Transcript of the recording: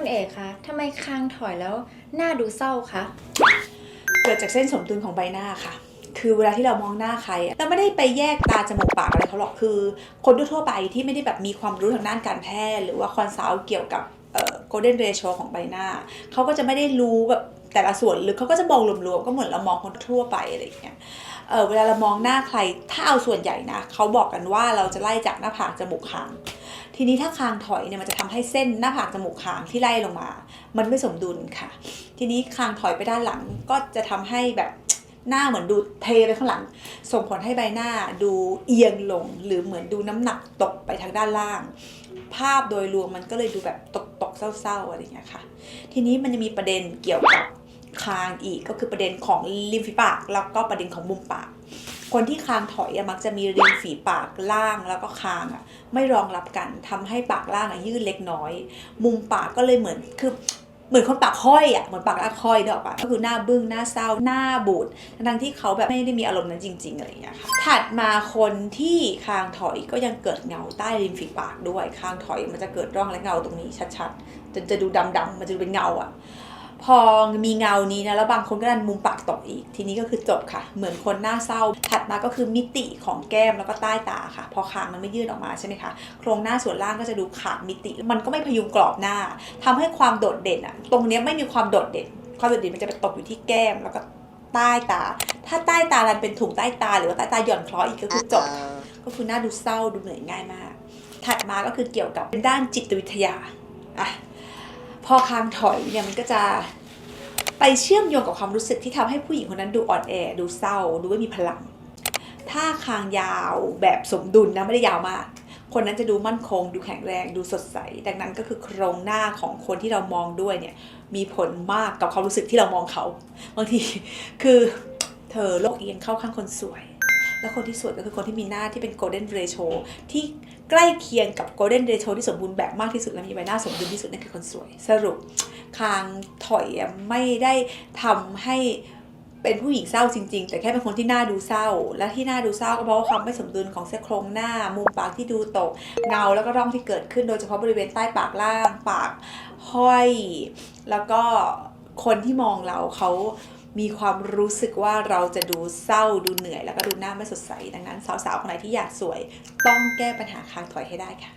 คุณเอกคะทำไมคางถอยแล้วหน้าดูเศร้าคะ เกิดจากเส้นสมดุลของใบหน้าค่ะ คือเวลาที่เรามองหน้าใครเราไม่ได้ไปแยกตาจมูกปากอะไรเขาหรอก คือ คนทั่วไปที่ไม่ได้แบบมีความรู้ทางด้านการแพทย์ หรือว่าคอนซัลท์เกี่ยวกับเอ่อ golden ratio ของใบหน้า เขาก็จะไม่ได้รู้แบบแต่ละส่วนลึกเขาก็จะมองรวมๆก็เหมือนเรามองคนทั่วไปอะไรอย่างเงี้ยเออเวลาเรามองหน้าใครถ้าเอาส่วนใหญ่นะเขาบอกกันว่าเราจะไล่จากหน้าผากจมูกคาง ทีนี้ถ้าคางถอยเนี่ยมันจะทำให้เส้นหน้าผากจมูกคางที่ไล่ลงมา มันไม่สมดุลค่ะ ทีนี้คางถอยไปด้านหลังก็จะทำให้แบบหน้าเหมือนดูเทไปข้างหลัง ส่งผลให้ใบหน้าดูเอียงลง หรือเหมือนดูน้ำหนักตกไปทางด้านล่าง ภาพโดยรวมมันก็เลยดูแบบตกตกเศร้าๆอะไรอย่างเงี้ยค่ะ ทีนี้มันจะมีประเด็นเกี่ยวกับคางอีกก็คือประเด็นของริมฝีปาก แล้วก็ประเด็นของมุมปาก คนที่คางถอยอมักจะมีริมฝีปากล่างแล้วก็คางอะไม่รองรับกันทำให้ปากล่างอะยืดเล็กน้อย มุมปากก็เลยเหมือนคือเหมือนคนปากห้อยอะเหมือนปากลากห้อยเนกอะปะก็คือหน้าบึ้งหน้าเศร้าหน้าบูดทั้งที่เขาแบบไม่ได้มีอารมณ์นั้นจริง ๆอะไรอย่างเงี้ยค่ะถัดมาคนที่คางถอยก็ยังเกิดเงาใต้ริมฝีปากด้วยคางถอยมันจะเกิดร่องและเงาตรงนี้ชัดๆจนจะดูดำๆมันจะดูเป็นเงาอะ พอมีเงานี้นะแล้วบางคนก็ดันมุมปากตกอีก ทีนี้ก็คือจบค่ะ เหมือนคนหน้าเศร้า ถัดมาก็คือมิติของแก้มแล้วก็ใต้ตาค่ะ พอคางมันไม่ยืดออกมาใช่ไหมคะโครงหน้าส่วนล่างก็จะดูขาดมิติ มันก็ไม่พยุงกรอบหน้าทำให้ความโดดเด่นอะตรงเนี้ยไม่มีความโดดเด่น ความโดดเด่นมันจะไปตกอยู่ที่แก้มแล้วก็ใต้ตา ถ้าใต้ตาดันเป็นถุงใต้ตา หรือว่าใต้ตาหย่อนคล้อยอีกก็คือจบก็คือหน้าดูเศร้าดูเหนื่อยง่ายมาก ถัดมาก็คือเกี่ยวกับด้านจิตวิทยาอะ พอคางถอยเนี่ยมันก็จะไปเชื่อมโยงกับความรู้สึกที่ทำให้ผู้หญิงคนนั้นดูอ่อนแอ ดูเศร้า ดูไม่มีพลัง ถ้าคางยาวแบบสมดุลนะไม่ได้ยาวมาก คนนั้นจะดูมั่นคง ดูแข็งแรง ดูสดใส ดังนั้นก็คือโครงหน้าของคนที่เรามองด้วยเนี่ยมีผลมากกับความรู้สึกที่เรามองเขา บางทีคือเธอโลกเอียงเข้าข้างคนสวย แล้วคนที่สวยก็คือคนที่มีหน้าที่เป็น golden ratio ที่ใกล้เคียงกับ golden ratio ที่สมบูรณ์แบบมากที่สุดและมีใบหน้าสมดุลที่สุดนั่นคือคนสวย สรุปคางถอยไม่ได้ทำให้เป็นผู้หญิงเศร้าจริง ๆ แต่แค่เป็นคนที่หน้าดูเศร้า และที่หน้าดูเศร้าก็เพราะว่าความไม่สมดุลของเส้นโครงหน้า มุมปากที่ดูตก เงาแล้วก็ร่องที่เกิดขึ้นโดยเฉพาะบริเวณใต้ปากล่าง ปากห้อย แล้วก็คนที่มองเราเขา มีความรู้สึกว่าเราจะดูเศร้าดูเหนื่อย แล้วก็ดูหน้าไม่สดใส ดังนั้นสาวๆคนไหนที่อยากสวย ต้องแก้ปัญหาคางถอยให้ได้ค่ะ